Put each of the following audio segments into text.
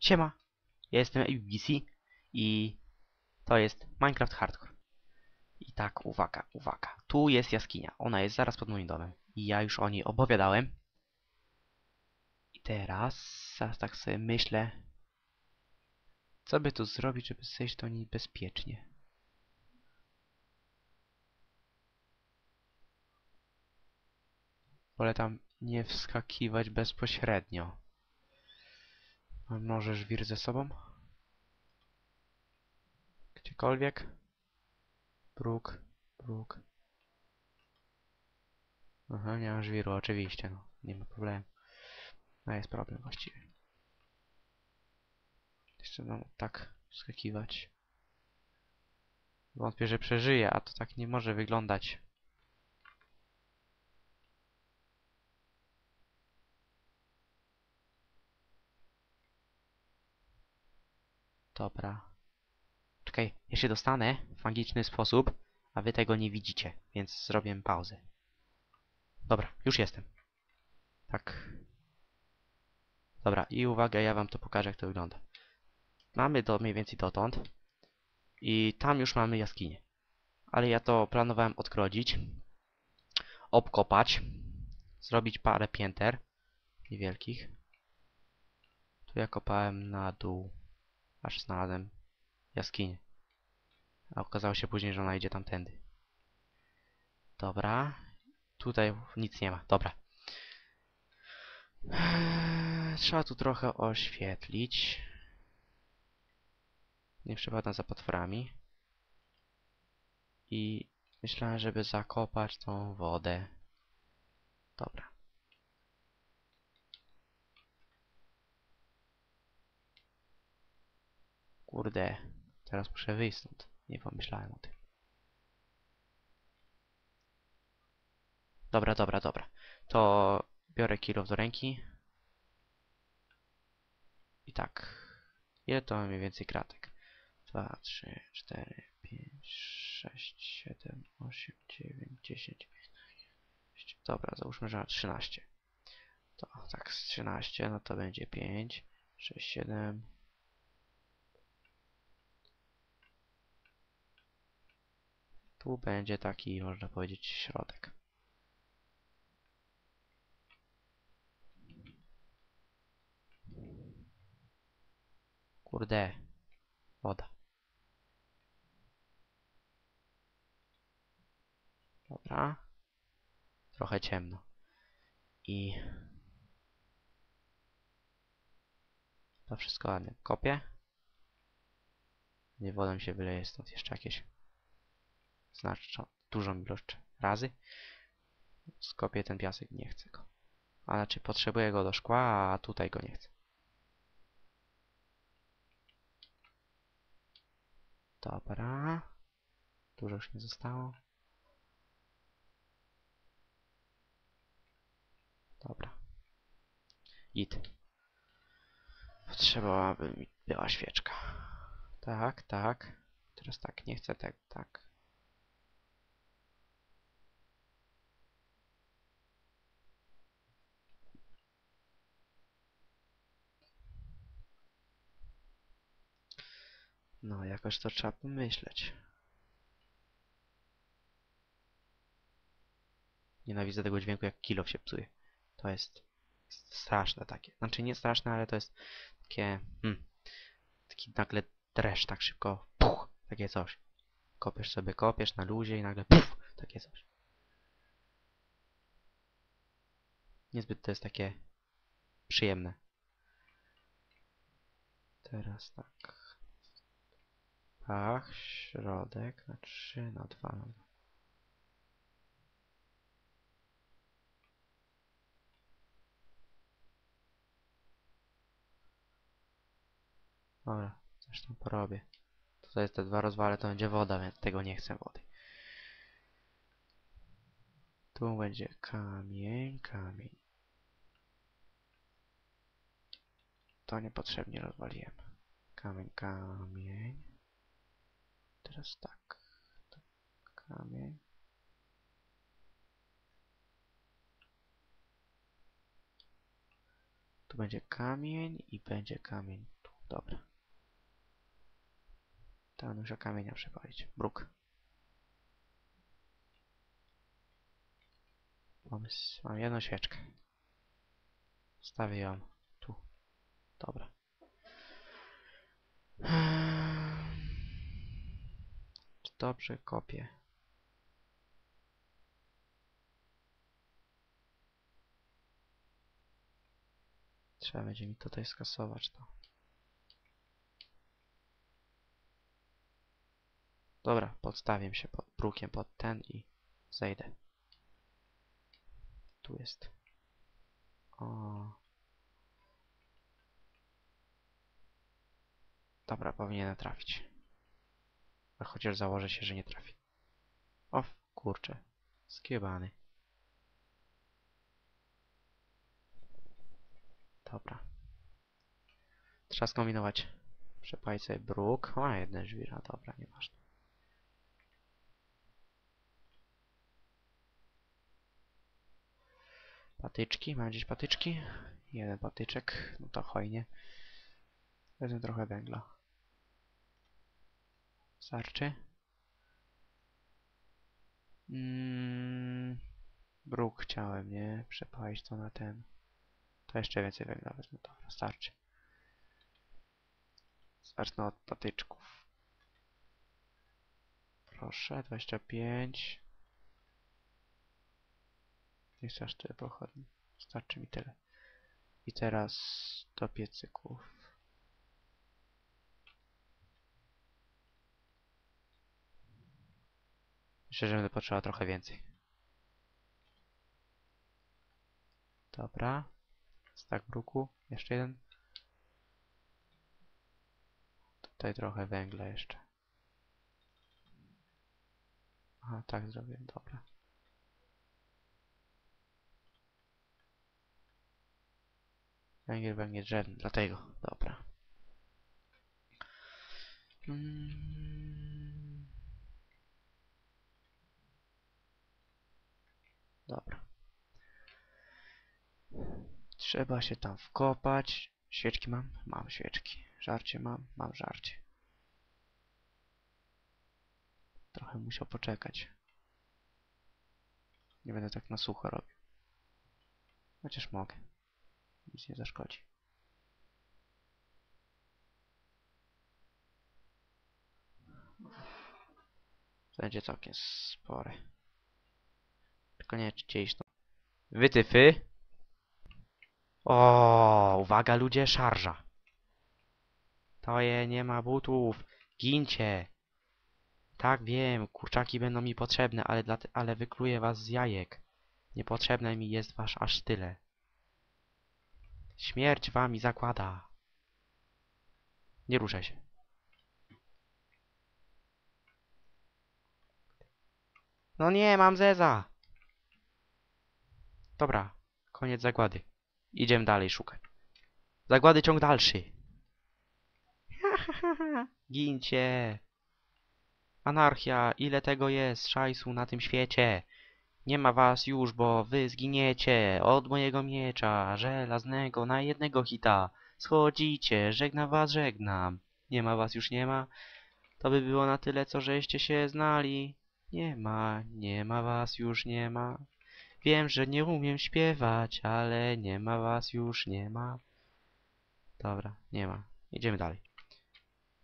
Siema, ja jestem ABC i to jest Minecraft Hardcore. I tak, uwaga, uwaga. Tu jest jaskinia. Ona jest zaraz pod moim domem. I ja już o niej opowiadałem. I teraz, teraz tak sobie myślę, co by tu zrobić, żeby zejść do niej bezpiecznie. Wolę tam nie wskakiwać bezpośrednio. Może żwir ze sobą? Gdziekolwiek? Bruk, bruk. Aha, nie mam żwiru, oczywiście, no. Nie ma problemu. No jest problem właściwie. Jeszcze mam tak wskakiwać. Wątpię, że przeżyję, a to tak nie może wyglądać. Dobra. Czekaj, ja się dostanę w magiczny sposób, a wy tego nie widzicie, więc zrobię pauzę. Dobra, już jestem. Tak. Dobra, i uwaga, ja wam to pokażę, jak to wygląda. Mamy do mniej więcej dotąd. I tam już mamy jaskinię. Ale ja to planowałem odkrodzić. Obkopać. Zrobić parę pięter. Niewielkich. Tu ja kopałem na dół. Aż znalazłem jaskinię. A okazało się później, że ona idzie tamtędy. Dobra. Tutaj nic nie ma. Dobra. Eee, Trzeba tu trochę oświetlić. Nie przepadam za potworami. I myślałem, żeby zakopać tą wodę. Dobra. Kurde, teraz muszę wyjść stąd. Nie pomyślałem o tym. Dobra, dobra, dobra. To biorę kilo do ręki. I tak. Ile to mniej więcej kratek? 2, 3, 4, 5, 6, 7, 8, 9, 10, 11. Dobra, załóżmy, że na 13. To tak, z 13, no to będzie 5, 6, 7, Tu będzie taki, można powiedzieć, środek. Kurde. Woda. Dobra. Trochę ciemno. I... To wszystko ładnie. Kopię. Nie wodą się wyleje stąd jeszcze jakieś znaczną, dużą ilość razy. Skopię ten piasek, nie chcę go. A znaczy potrzebuję go do szkła, a tutaj go nie chcę. Dobra. Dużo już nie zostało. Dobra. Git. Potrzebowałaby mi była świeczka. Tak, tak. Teraz tak, nie chcę tak, tak. No, jakoś to trzeba pomyśleć. Nienawidzę tego dźwięku, jak kilo się psuje. To jest straszne takie. Znaczy nie straszne, ale to jest takie... Hmm, taki nagle dreszcz tak szybko. Puch! Takie coś. Kopiesz sobie, kopiesz na luzie i nagle puch! Takie coś. Niezbyt to jest takie przyjemne. Teraz tak. Pach, środek na 3, na 2, na 2. Dobra, coś tam porobię. Tutaj te dwa rozwale to będzie woda, więc tego nie chcę wody. Tu będzie kamień, kamień. To niepotrzebnie rozwaliłem. Kamień, kamień. Teraz tak. tak. Kamień. Tu będzie kamień i będzie kamień tu. dobra. Ten muszę kamienia przepalić. Bruk. Pomysł. Mam jedną świeczkę. Stawię ją tu. Dobra. Dobrze kopię? Trzeba będzie mi tutaj skasować to. Dobra, podstawię się pod brukiem pod ten i zejdę. Tu jest. O. Dobra, powinienem trafić. A chociaż założę się, że nie trafi. O, kurczę. Skiebany. Dobra. Trzeba skombinować. Przepalić sobie bruk. Ma jedne żwira, dobra, nieważne. Patyczki, mam gdzieś patyczki? Jeden patyczek, no to hojnie. Wezmę trochę węgla. Starczy? Mm, bruk chciałem, nie? Przepalić to na ten. To jeszcze więcej węgla wezmę, dobra, starczy. Zacznę od patyczków. Proszę, 25. Nie chcę aż tyle pochodni. Starczy mi tyle. I teraz do piecyków. Myślę, że będę potrzeba trochę więcej. Dobra. Stak bruku. Jeszcze jeden. Tutaj trochę węgla jeszcze. Aha, tak zrobię. Dobra. Węgiel, węgiel drzewny, dlatego. Dobra. Mm. Dobra. Trzeba się tam wkopać. Świeczki mam? Mam świeczki. Żarcie mam? Mam żarcie. Trochę musiał poczekać. Nie będę tak na sucho robił. Chociaż mogę. Nic nie zaszkodzi. Będzie całkiem spore. Tylko nie to. Wytyfy. O, uwaga ludzie, szarża. To je nie ma butów. Gincie. Tak wiem, kurczaki będą mi potrzebne, ale, dla, ale wykluję was z jajek. Niepotrzebne mi jest wasz aż tyle. Śmierć wami zakłada. Nie ruszaj się. No nie, mam zeza. Dobra, koniec zagłady. Idziemy dalej szukać. Zagłady ciąg dalszy. Gincie. Anarchia, ile tego jest szajsu na tym świecie. Nie ma was już, bo wy zginiecie od mojego miecza żelaznego na jednego hita. Schodzicie, żegnam was, żegnam. Nie ma was już nie ma. To by było na tyle, co żeście się znali. Nie ma, nie ma was już nie ma. Wiem, że nie umiem śpiewać, ale nie ma was już nie ma. Dobra, nie ma. Idziemy dalej.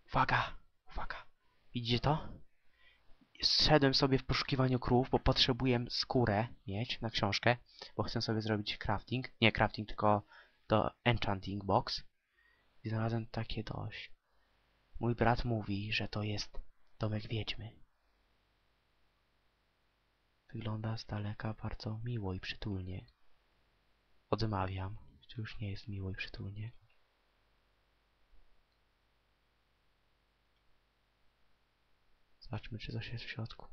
Uwaga, uwaga. Widzicie to? Zszedłem sobie w poszukiwaniu krów, bo potrzebuję skórę mieć na książkę, bo chcę sobie zrobić crafting. Nie crafting, tylko to enchanting box. I znalazłem takie dość. Mój brat mówi, że to jest domek wiedźmy. Wygląda z daleka bardzo miło i przytulnie. Odmawiam, to już nie jest miło i przytulnie. Zobaczmy, czy coś jest w środku.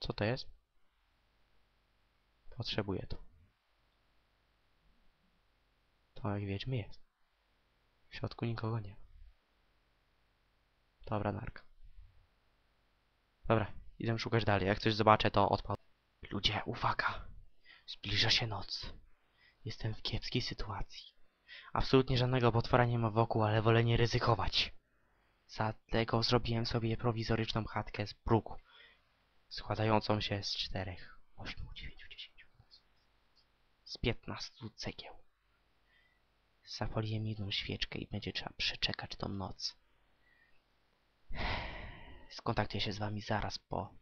Co to jest? Potrzebuję to. To jak wiedźmy jest. W środku nikogo nie ma. Dobra, narka. Dobra, idę szukać dalej. Jak coś zobaczę, to odpal. Ludzie, uwaga! Zbliża się noc. Jestem w kiepskiej sytuacji. Absolutnie żadnego potwora nie ma wokół, ale wolę nie ryzykować. Dlatego zrobiłem sobie prowizoryczną chatkę z bruku, składającą się z czterech, ośmiu, dziewięciu, dziesięciu, z piętnastu cegieł. Zapaliłem jedną świeczkę i będzie trzeba przeczekać tą noc. Skontaktuję się z wami zaraz po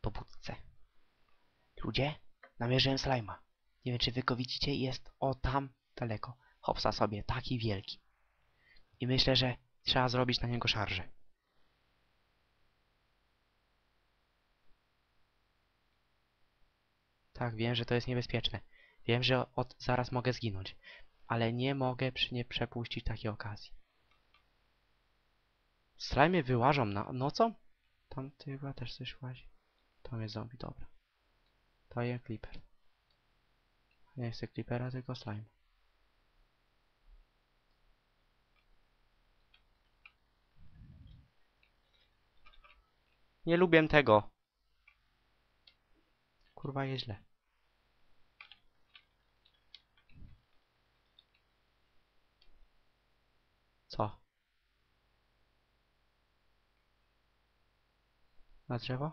pobudce. Ludzie, namierzyłem slajma. Nie wiem, czy wy go widzicie, jest o tam daleko. Hopsa sobie, taki wielki. I myślę, że trzeba zrobić na niego szarżę. Tak, wiem, że to jest niebezpieczne. Wiem, że od zaraz mogę zginąć. Ale nie mogę przy nie przepuścić takiej okazji. Slajmy wyłażą na nocą? Tam chyba też coś łazi. Tam jest zombie, dobra. Jest creeper. Nie chcę creepera, tylko slime. Nie lubię tego. Kurwa, jest źle. Co? Na drzewo?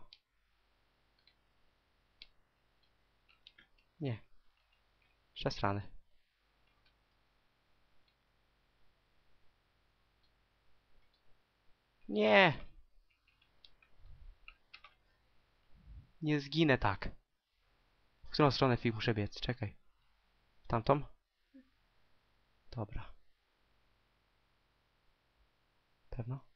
Nie. Przesrany. Nie! Nie zginę tak. W którą stronę Fig muszę biec? Czekaj. Tamtą? Dobra. Pewno?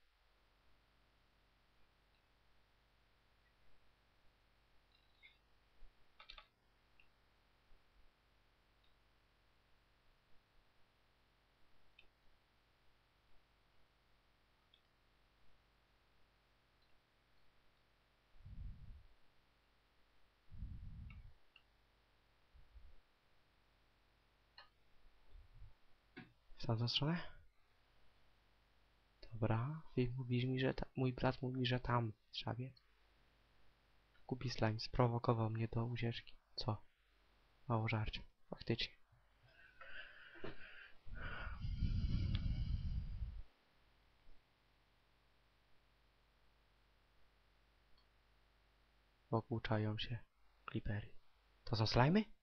W tamtą stronę? Dobra, Fig mówi mi, że ta, mój brat mówi, że tam trzeba biec. Kupi slime sprowokował mnie do ucieczki. Co? Mało żarcia. Faktycznie. Wokół czają się klipery. To są slajmy?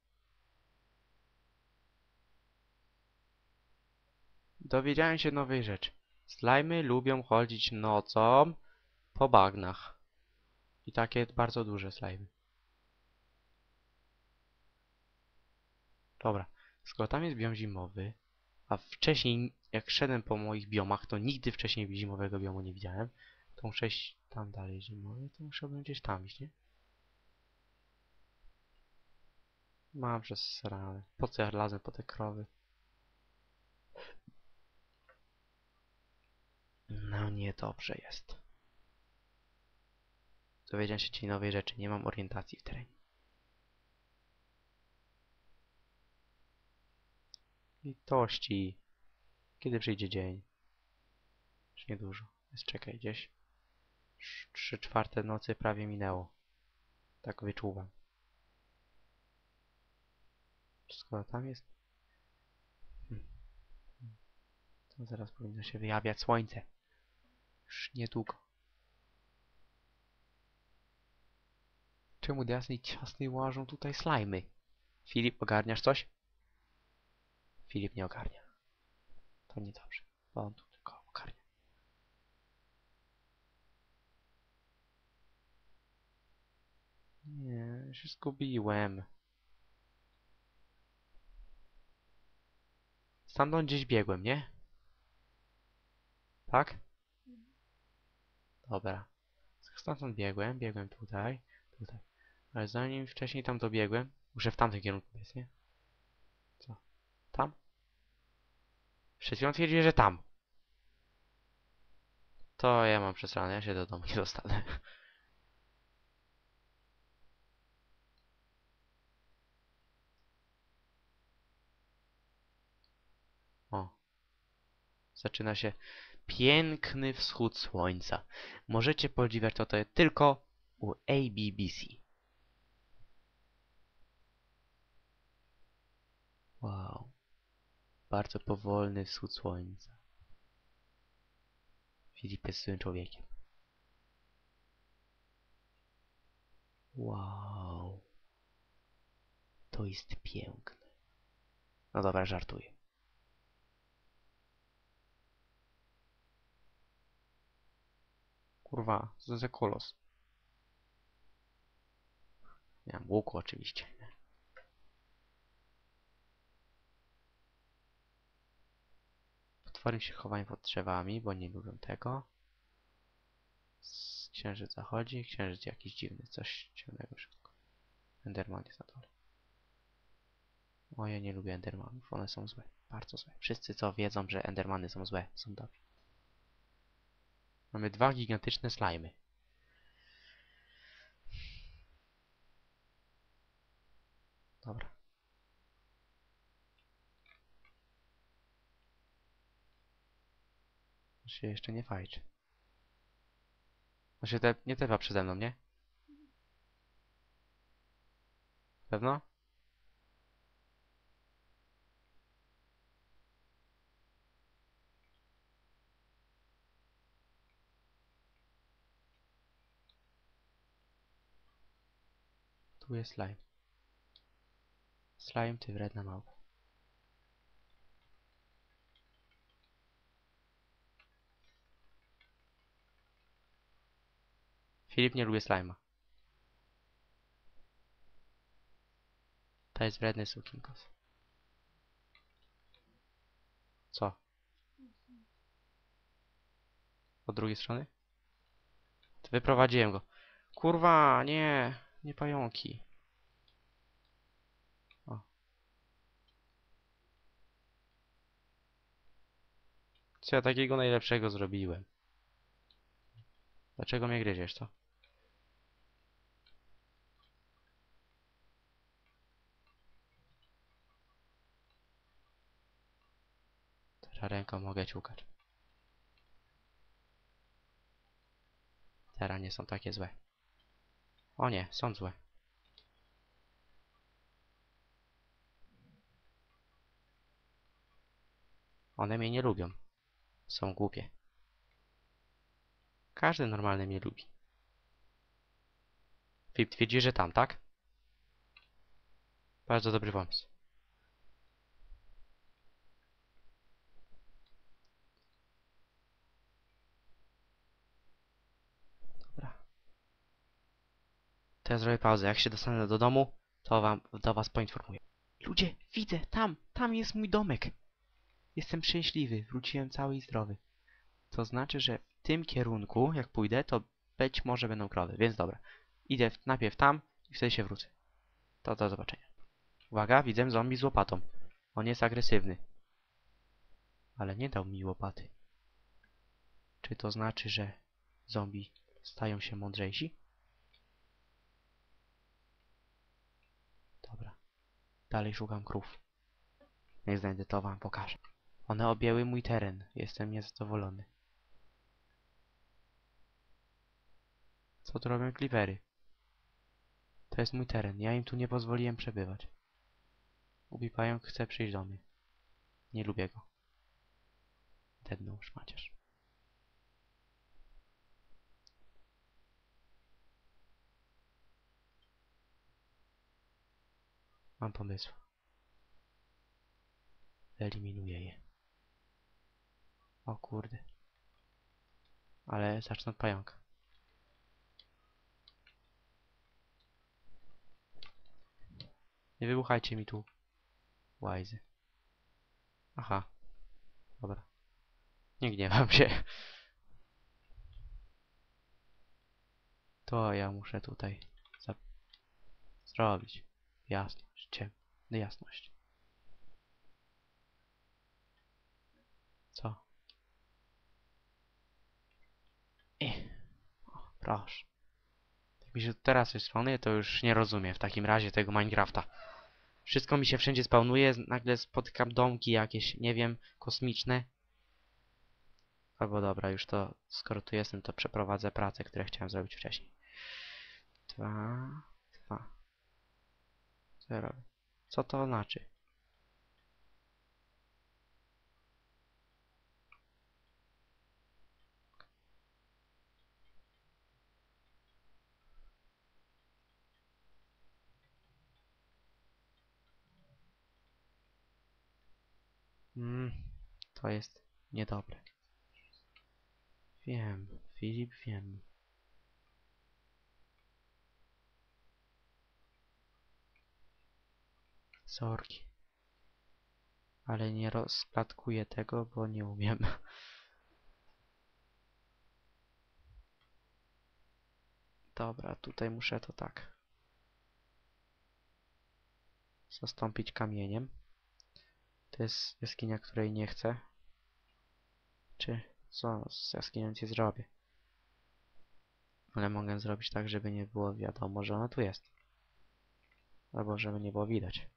Dowiedziałem się nowej rzeczy. Slajmy lubią chodzić nocą po bagnach. I takie bardzo duże slajmy. Dobra, skoro tam jest biom zimowy, a wcześniej jak szedłem po moich biomach, to nigdy wcześniej zimowego biomu nie widziałem, to muszę tam dalej zimowy, to muszę gdzieś tam iść, nie? Mam przez. Po co ja lazę po te krowy? No niedobrze jest. Dowiedziałem się dzisiaj nowej rzeczy. Nie mam orientacji w terenie. Litości. Kiedy przyjdzie dzień? Już niedużo. Jest czekaj gdzieś. Trzy czwarte nocy prawie minęło. Tak wyczuwam. Skoro tam jest... Hmm. To zaraz powinno się wyjawiać słońce. Już niedługo. Czemu do jasnej ciasnej łażą tutaj slajmy? Filip, ogarniasz coś? Filip nie ogarnia. To niedobrze, bo on tu tylko ogarnia. Nie, się zgubiłem. Stamtąd gdzieś biegłem, nie? Tak? Dobra. Stamtąd biegłem, biegłem tutaj, tutaj. Ale zanim wcześniej tam dobiegłem, muszę w tamtym kierunku biec, nie? Co? Tam? Przed chwilą twierdziłem, że tam. To ja mam przesrane, ja się do domu nie dostanę. O. Zaczyna się piękny wschód słońca. Możecie podziwiać to, tylko u ABBC. Wow. Bardzo powolny wschód słońca. Filip jest złym człowiekiem. Wow. To jest piękne. No dobra, żartuję. Kurwa, za kolos. Miałem łuku oczywiście. Potwory się chowają pod drzewami, bo nie lubią tego. Księżyc zachodzi, księżyc jakiś dziwny, coś ciemnego. Enderman jest na dole. O, ja nie lubię Endermanów, one są złe, bardzo złe. Wszyscy co wiedzą, że Endermany są złe, są dobrzy. Mamy dwa gigantyczne slajmy. Dobra. Się jeszcze nie fajczy. On się te, nie tepa przede mną, nie? Pewno? Tu slime. Slime, ty wredna małpa. Filip nie lubi slima. To jest wredny sukinkos. Co? Od drugiej strony? Wyprowadziłem go. Kurwa, nie. Nie pająki. O. Co ja takiego najlepszego zrobiłem? Dlaczego mnie gryziesz, co? Teraz ręką mogę ciukać. Teraz nie są takie złe. O nie, są złe. One mnie nie lubią. Są głupie. Każdy normalny mnie lubi. Filip twierdzi, że tam, tak? Bardzo dobry pomysł. Ja zrobię pauzę. Jak się dostanę do domu, to wam, do was poinformuję. Ludzie, widzę, tam, tam jest mój domek. Jestem szczęśliwy, wróciłem cały i zdrowy. To znaczy, że w tym kierunku, jak pójdę, to być może będą krowy, więc dobra. Idę w, najpierw tam i wtedy się wrócę. To do zobaczenia. Uwaga, widzę zombie z łopatą. On jest agresywny. Ale nie dał mi łopaty. Czy to znaczy, że zombie stają się mądrzejsi? Dobra. Dalej szukam krów. Jak znajdę to wam pokażę. One objęły mój teren. Jestem niezadowolony. Co tu robią klipery? To jest mój teren. Ja im tu nie pozwoliłem przebywać. Ubi pająk chce przyjść do mnie. Nie lubię go. Dedną szmaciarz. Mam pomysł. Eliminuję je. O kurde. Ale zacznę od pająka. Nie wybuchajcie mi tu. Łajzy. Aha. Dobra. Nie gniewam się. To ja muszę tutaj zrobić. Jasność, ciem... jasność. Co? Ech. O, proszę. Jak mi się teraz coś spawnuje, to już nie rozumiem w takim razie tego Minecrafta. Wszystko mi się wszędzie spawnuje, nagle spotykam domki jakieś, nie wiem, kosmiczne. Albo dobra, już to, skoro tu jestem, to przeprowadzę pracę, które chciałem zrobić wcześniej. Dwa, co to znaczy? Mm, to jest niedobre. Wiem, Filip, wiem. Sorki. Ale nie rozplatkuję tego, bo nie umiem. Dobra, tutaj muszę to tak. Zastąpić kamieniem. To jest jaskinia, której nie chcę. Czy co z jaskinią nie zrobię? Ale mogę zrobić tak, żeby nie było wiadomo, że ona tu jest. Albo żeby nie było widać.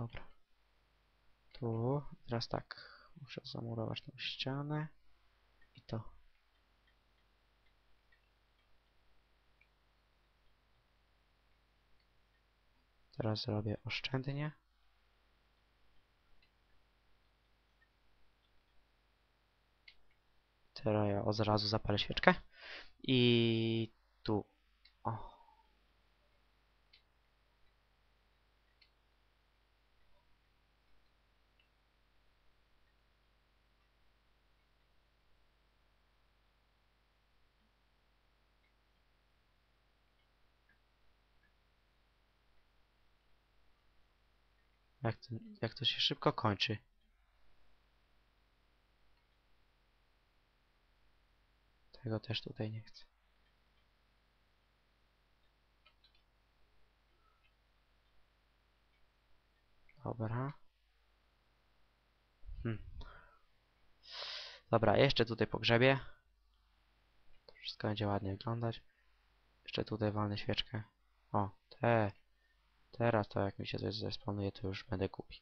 Dobra. Tu. Teraz tak. Muszę zamurować tą ścianę. I to. Teraz zrobię oszczędnie. Teraz ja od razu zapalę świeczkę. I tu. Jak to, jak to się szybko kończy. Tego też tutaj nie chcę. Dobra. Hm. Dobra, jeszcze tutaj pogrzebię. To wszystko będzie ładnie wyglądać. Jeszcze tutaj walnę świeczkę. O, te. Teraz to jak mi się coś zesponuje, to już będę kupi.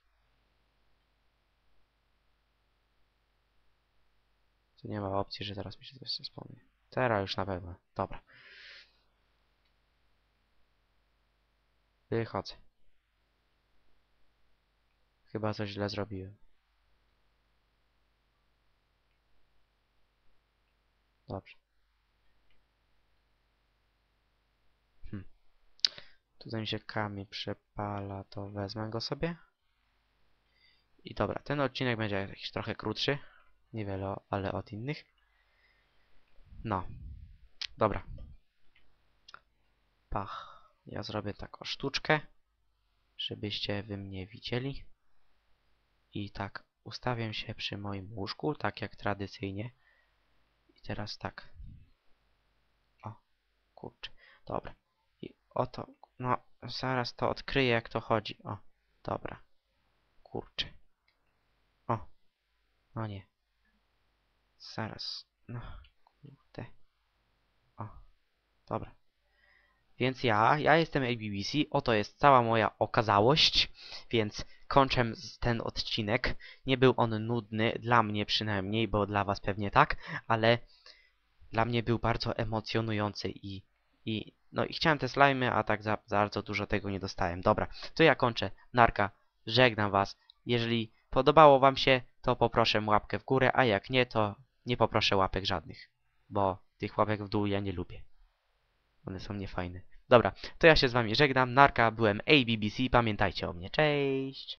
Tu nie ma opcji, że teraz mi się coś zesponuje. Teraz już na pewno. Dobra. Wychodzę. Chyba coś źle zrobiłem. Dobrze. Hm. Tutaj mi się kamień przepala, to wezmę go sobie. I dobra, ten odcinek będzie jakiś trochę krótszy. Niewiele, ale od innych. No. Dobra. Pach. Ja zrobię taką sztuczkę, żebyście wy mnie widzieli. I tak ustawiam się przy moim łóżku, tak jak tradycyjnie. I teraz tak. O, kurczę. Dobra. I oto, no, zaraz to odkryję, jak to chodzi. O, dobra. Kurczę. O, no nie. Zaraz. No, kurde. O, dobra. Więc ja, ja jestem ABBC, oto jest cała moja okazałość, więc kończę ten odcinek. Nie był on nudny, dla mnie przynajmniej, bo dla was pewnie tak, ale dla mnie był bardzo emocjonujący i, i no i chciałem te slajmy, a tak za, za bardzo dużo tego nie dostałem. Dobra, to ja kończę. Narka, żegnam was. Jeżeli podobało wam się, to poproszę łapkę w górę, a jak nie, to nie poproszę łapek żadnych, bo tych łapek w dół ja nie lubię. One są niefajne. Dobra, to ja się z wami żegnam. Narka, byłem ABBC, pamiętajcie o mnie. Cześć!